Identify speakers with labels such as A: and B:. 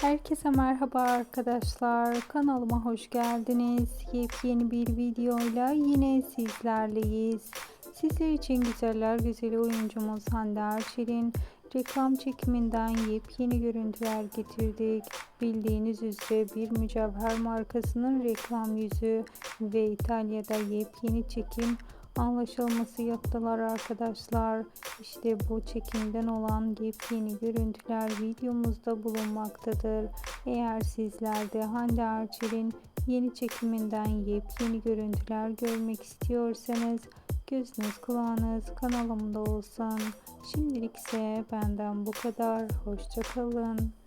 A: Herkese merhaba arkadaşlar. Kanalıma hoş geldiniz. Yepyeni bir videoyla yine sizlerleyiz. Sizler için güzeller güzeli oyuncumuz Hande Erçel'in reklam çekiminden yepyeni görüntüler getirdik. Bildiğiniz üzere bir mücevher markasının reklam yüzü ve İtalya'da yepyeni çekim anlaşılması yaptılar arkadaşlar. İşte bu çekimden olan yepyeni görüntüler videomuzda bulunmaktadır. Eğer sizler de Hande Erçel'in yeni çekiminden yepyeni görüntüler görmek istiyorsanız gözünüz kulağınız kanalımda olsun. Şimdilik ise benden bu kadar. Hoşçakalın.